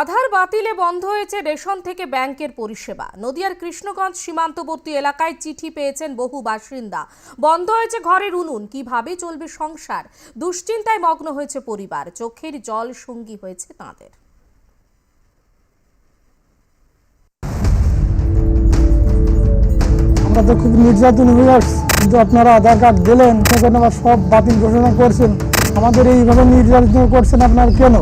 আধার বাতিলে বন্ধ হয়েছে রেশন থেকে ব্যাংকের পরিষেবা। নদিয়ার কৃষ্ণগঞ্জ সীমান্তবর্তী এলাকায় চিঠি পেয়েছেন বহু বাসিন্দা। বন্ধ হয়েছে ঘরের উনুন, কীভাবে চলবে সংসার? দুশ্চিন্তায় মগ্ন হয়েছে পরিবার, চোখের জল সঙ্গী হয়েছে তাঁদের। আমরা তো খুব নির্যাতন হয়ে আসছি, কিন্তু আপনারা আধার কার্ড দিলেন, সেখানে আবার সব বাতিল ঘোষণা করছেন। আমাদের এইভাবে নির্যাতন করছেন আপনার কেন?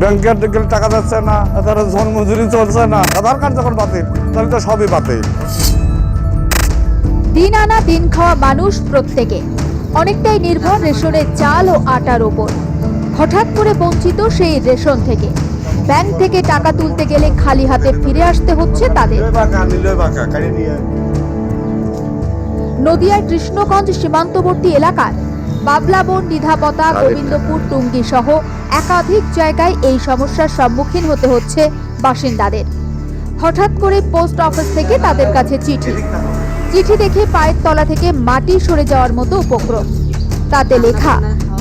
ব্যাংকের দিকে টাকা যাচ্ছে না তার ঝন মজুরি চলছে না আধার কার্ড যখন বাতিল তাহলে তো সবই বাতিল। দিন আনা দিন খাওয়া মানুষ প্রত্যেকে। অনেকটাই নির্ভর রেশনের চাল ও আটার ওপর। হঠাৎ করে বঞ্চিত সেই রেশন থেকে। ব্যাংক থেকে টাকা তুলতে গেলে খালি হাতে ফিরে আসতে হচ্ছে তাদের। নদিয়ার কৃষ্ণগঞ্জ সীমান্তবর্তী এলাকার বাবলাবন নিধাপতা গোবিন্দপুর টুঙ্গি সহ একাধিক জায়গায় এই সমস্যার সম্মুখীন হতে হচ্ছে বাসিন্দাদের। হঠাৎ করে পোস্ট অফিস থেকে তাদের কাছে চিঠি। চিঠি দেখে পায়ের তলা থেকে মাটি সরে যাওয়ার মতো উপক্রম। তাতে লেখা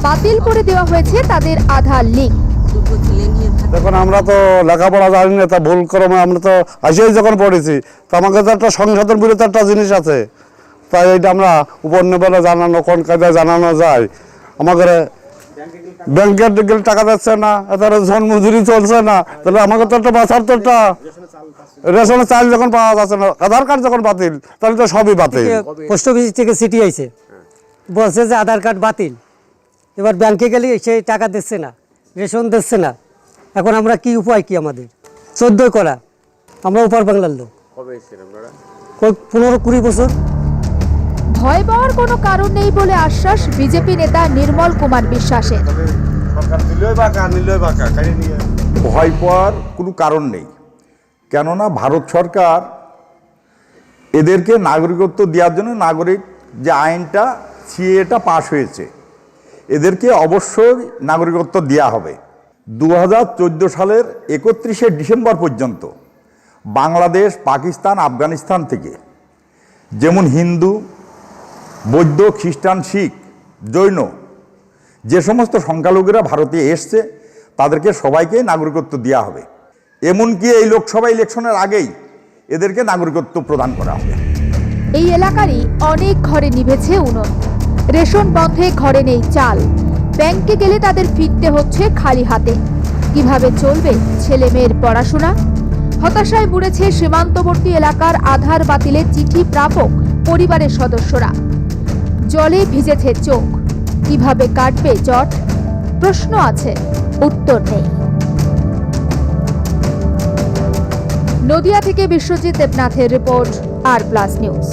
বাতিল করে দেওয়া হয়েছে তাদের আধার লিঙ্ক। দেখুন আমরা তো লেখাপড়া জানি না তা ভুল ক্রমে আমরা তো আসেই যখন পড়েছি তো আমাকে তো একটা সংশোধন বিরুদ্ধে একটা জিনিস আছে। তাই এটা আমরা উপর নেবেলে জানানো কোন কায়দায় জানানো যায়। আমাদের ব্যাংকের দিকে টাকা যাচ্ছে না তার ঝন মজুরি চলছে না। তাহলে আমাকে তো একটা বাঁচার তো একটা রেশনের চাল যখন পাওয়া যাচ্ছে না আধার কার্ড যখন বাতিল তাহলে তো সবই বাতিল। পোস্ট অফিস থেকে চিঠি আইছে। বলছে যে আধার কার্ড বাতিল। এবার ব্যাংকে গেলে সেই টাকা দিচ্ছে না রেশন দিচ্ছে না। এখন আমরা কি উপায় কি আমাদের? চোদ্দই করা আমরা উপর বাংলার লোক। ওই পনেরো কুড়ি বছর। ভয় পাওয়ার কোনো কারণ নেই বলে আশ্বাস বিজেপি নেতা নির্মল কুমার বিশ্বাসের। ভয় পাওয়ার কোনো কারণ নেই। কেননা ভারত সরকার এদেরকে নাগরিকত্ব দেওয়ার জন্য নাগরিক যে আইনটা, সিএটা পাশ হয়েছে, এদেরকে অবশ্যই নাগরিকত্ব দেওয়া হবে। দু হাজার চোদ্দ সালের একত্রিশে ডিসেম্বর পর্যন্ত বাংলাদেশ, পাকিস্তান, আফগানিস্তান থেকে যেমন হিন্দু বৌদ্ধ খ্রিস্টান, শিখ, জৈন, যে সমস্ত সংখ্যালঘুরা ভারতে এসছে, তাদেরকে সবাইকে নাগরিকত্ব দেওয়া হবে। এমনকি এই লোকসভা ইলেকশনের আগেই এদেরকে নাগরিকত্ব প্রদান করা হবে। এই এলাকারই অনেক ঘরে নিভেছে উনুন। রেশন বন্ধে ঘরে নেই চাল। ব্যাংকে গেলে তাদের ফিরতে হচ্ছে খালি হাতে। কীভাবে চলবে ছেলে মেয়ের পড়াশোনা? হতাশায় বুড়েছে সীমান্তবর্তী এলাকার আধার বাতিলের চিঠি প্রাপক পরিবারের সদস্যরা। জলে ভিজেছে চোখ। কীভাবে কাটবে জট? প্রশ্ন আছে, উত্তর নেই। নদিয়া থেকে বিশ্বজিৎ দেবনাথের রিপোর্ট আর প্লাস নিউজ।